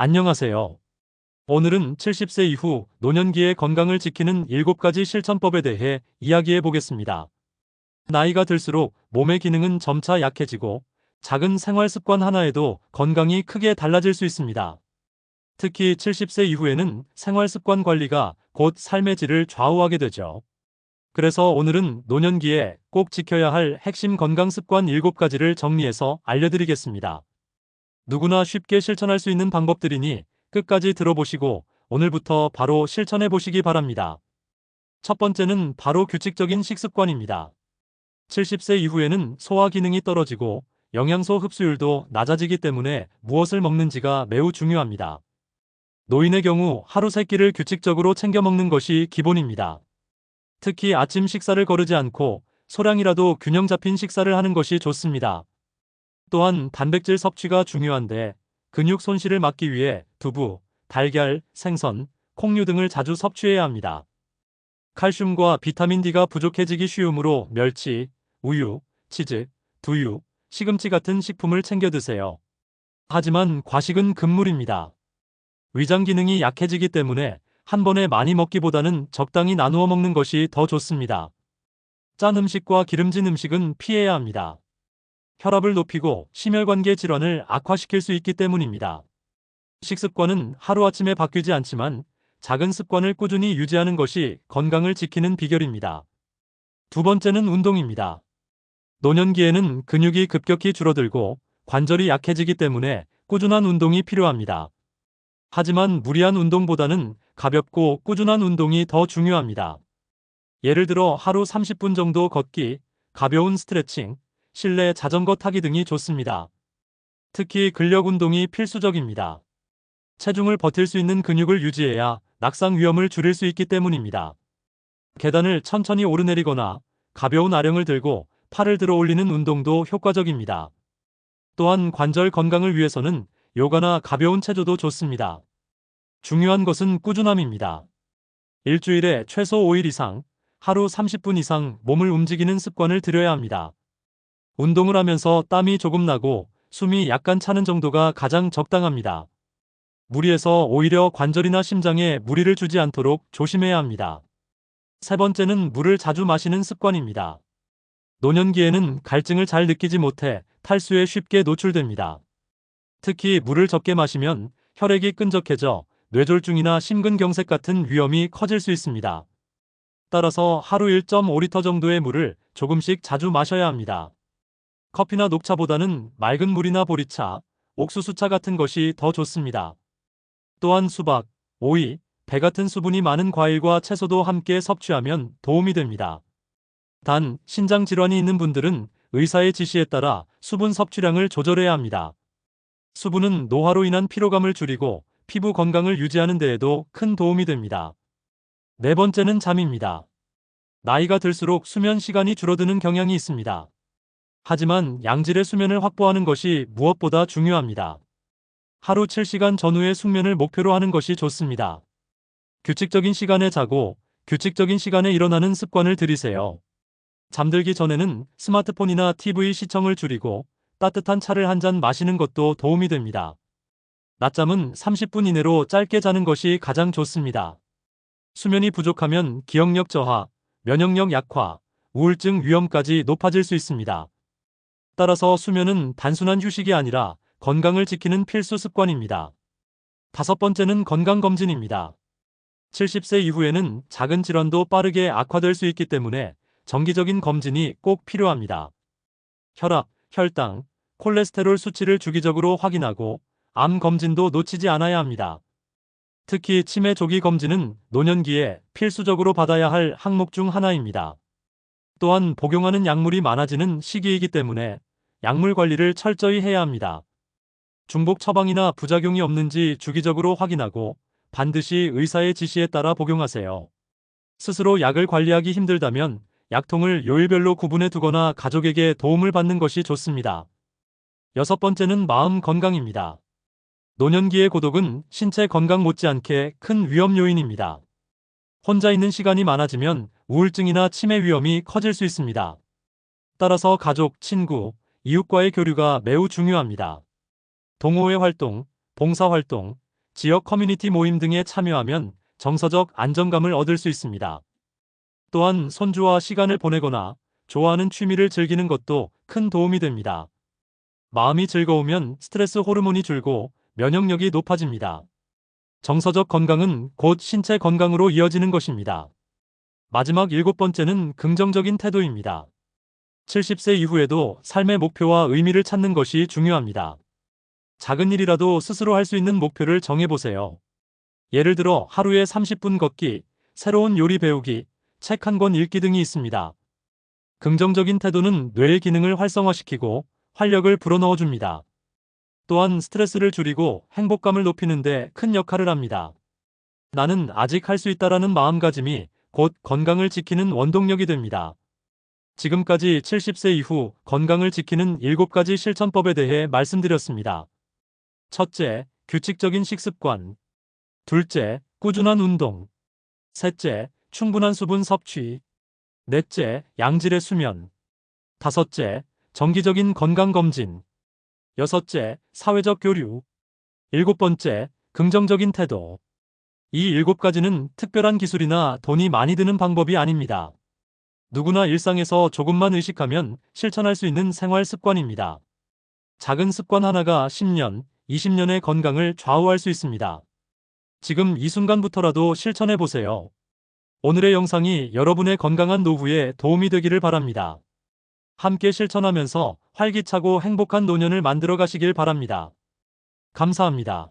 안녕하세요. 오늘은 70세 이후 노년기의 건강을 지키는 7가지 실천법에 대해 이야기해 보겠습니다. 나이가 들수록 몸의 기능은 점차 약해지고 작은 생활 습관 하나에도 건강이 크게 달라질 수 있습니다. 특히 70세 이후에는 생활 습관 관리가 곧 삶의 질을 좌우하게 되죠. 그래서 오늘은 노년기에 꼭 지켜야 할 핵심 건강 습관 7가지를 정리해서 알려드리겠습니다. 누구나 쉽게 실천할 수 있는 방법들이니 끝까지 들어보시고 오늘부터 바로 실천해 보시기 바랍니다. 첫 번째는 바로 규칙적인 식습관입니다. 70세 이후에는 소화 기능이 떨어지고 영양소 흡수율도 낮아지기 때문에 무엇을 먹는지가 매우 중요합니다. 노인의 경우 하루 세 끼를 규칙적으로 챙겨 먹는 것이 기본입니다. 특히 아침 식사를 거르지 않고 소량이라도 균형 잡힌 식사를 하는 것이 좋습니다. 또한 단백질 섭취가 중요한데 근육 손실을 막기 위해 두부, 달걀, 생선, 콩류 등을 자주 섭취해야 합니다. 칼슘과 비타민 D가 부족해지기 쉬우므로 멸치, 우유, 치즈, 두유, 시금치 같은 식품을 챙겨 드세요. 하지만 과식은 금물입니다. 위장 기능이 약해지기 때문에 한 번에 많이 먹기보다는 적당히 나누어 먹는 것이 더 좋습니다. 짠 음식과 기름진 음식은 피해야 합니다. 혈압을 높이고 심혈관계 질환을 악화시킬 수 있기 때문입니다. 식습관은 하루아침에 바뀌지 않지만 작은 습관을 꾸준히 유지하는 것이 건강을 지키는 비결입니다. 두 번째는 운동입니다. 노년기에는 근육이 급격히 줄어들고 관절이 약해지기 때문에 꾸준한 운동이 필요합니다. 하지만 무리한 운동보다는 가볍고 꾸준한 운동이 더 중요합니다. 예를 들어 하루 30분 정도 걷기, 가벼운 스트레칭, 실내 자전거 타기 등이 좋습니다. 특히 근력 운동이 필수적입니다. 체중을 버틸 수 있는 근육을 유지해야 낙상 위험을 줄일 수 있기 때문입니다. 계단을 천천히 오르내리거나 가벼운 아령을 들고 팔을 들어 올리는 운동도 효과적입니다. 또한 관절 건강을 위해서는 요가나 가벼운 체조도 좋습니다. 중요한 것은 꾸준함입니다. 일주일에 최소 5일 이상, 하루 30분 이상 몸을 움직이는 습관을 들여야 합니다. 운동을 하면서 땀이 조금 나고 숨이 약간 차는 정도가 가장 적당합니다. 무리해서 오히려 관절이나 심장에 무리를 주지 않도록 조심해야 합니다. 세 번째는 물을 자주 마시는 습관입니다. 노년기에는 갈증을 잘 느끼지 못해 탈수에 쉽게 노출됩니다. 특히 물을 적게 마시면 혈액이 끈적해져 뇌졸중이나 심근경색 같은 위험이 커질 수 있습니다. 따라서 하루 1.5리터 정도의 물을 조금씩 자주 마셔야 합니다. 커피나 녹차보다는 맑은 물이나 보리차, 옥수수차 같은 것이 더 좋습니다. 또한 수박, 오이, 배 같은 수분이 많은 과일과 채소도 함께 섭취하면 도움이 됩니다. 단, 신장 질환이 있는 분들은 의사의 지시에 따라 수분 섭취량을 조절해야 합니다. 수분은 노화로 인한 피로감을 줄이고 피부 건강을 유지하는 데에도 큰 도움이 됩니다. 네 번째는 잠입니다. 나이가 들수록 수면 시간이 줄어드는 경향이 있습니다. 하지만 양질의 수면을 확보하는 것이 무엇보다 중요합니다. 하루 7시간 전후의 숙면을 목표로 하는 것이 좋습니다. 규칙적인 시간에 자고 규칙적인 시간에 일어나는 습관을 들이세요. 잠들기 전에는 스마트폰이나 TV 시청을 줄이고 따뜻한 차를 한 잔 마시는 것도 도움이 됩니다. 낮잠은 30분 이내로 짧게 자는 것이 가장 좋습니다. 수면이 부족하면 기억력 저하, 면역력 약화, 우울증 위험까지 높아질 수 있습니다. 따라서 수면은 단순한 휴식이 아니라 건강을 지키는 필수 습관입니다. 다섯 번째는 건강검진입니다. 70세 이후에는 작은 질환도 빠르게 악화될 수 있기 때문에 정기적인 검진이 꼭 필요합니다. 혈압, 혈당, 콜레스테롤 수치를 주기적으로 확인하고 암 검진도 놓치지 않아야 합니다. 특히 치매 조기 검진은 노년기에 필수적으로 받아야 할 항목 중 하나입니다. 또한 복용하는 약물이 많아지는 시기이기 때문에 약물 관리를 철저히 해야 합니다. 중복 처방이나 부작용이 없는지 주기적으로 확인하고 반드시 의사의 지시에 따라 복용하세요. 스스로 약을 관리하기 힘들다면 약통을 요일별로 구분해 두거나 가족에게 도움을 받는 것이 좋습니다. 여섯 번째는 마음 건강입니다. 노년기의 고독은 신체 건강 못지않게 큰 위험 요인입니다. 혼자 있는 시간이 많아지면 우울증이나 치매 위험이 커질 수 있습니다. 따라서 가족, 친구, 이웃과의 교류가 매우 중요합니다. 동호회 활동, 봉사활동, 지역 커뮤니티 모임 등에 참여하면 정서적 안정감을 얻을 수 있습니다. 또한 손주와 시간을 보내거나 좋아하는 취미를 즐기는 것도 큰 도움이 됩니다. 마음이 즐거우면 스트레스 호르몬이 줄고 면역력이 높아집니다. 정서적 건강은 곧 신체 건강으로 이어지는 것입니다. 마지막 일곱 번째는 긍정적인 태도입니다. 70세 이후에도 삶의 목표와 의미를 찾는 것이 중요합니다. 작은 일이라도 스스로 할 수 있는 목표를 정해보세요. 예를 들어 하루에 30분 걷기, 새로운 요리 배우기, 책 한 권 읽기 등이 있습니다. 긍정적인 태도는 뇌의 기능을 활성화시키고 활력을 불어넣어 줍니다. 또한 스트레스를 줄이고 행복감을 높이는데 큰 역할을 합니다. 나는 아직 할 수 있다라는 마음가짐이 곧 건강을 지키는 원동력이 됩니다. 지금까지 70세 이후 건강을 지키는 7가지 실천법에 대해 말씀드렸습니다. 첫째, 규칙적인 식습관. 둘째, 꾸준한 운동. 셋째, 충분한 수분 섭취. 넷째, 양질의 수면. 다섯째, 정기적인 건강검진. 여섯째, 사회적 교류. 일곱 번째, 긍정적인 태도. 이 일곱 가지는 특별한 기술이나 돈이 많이 드는 방법이 아닙니다. 누구나 일상에서 조금만 의식하면 실천할 수 있는 생활 습관입니다. 작은 습관 하나가 10년, 20년의 건강을 좌우할 수 있습니다. 지금 이 순간부터라도 실천해 보세요. 오늘의 영상이 여러분의 건강한 노후에 도움이 되기를 바랍니다. 함께 실천하면서 활기차고 행복한 노년을 만들어 가시길 바랍니다. 감사합니다.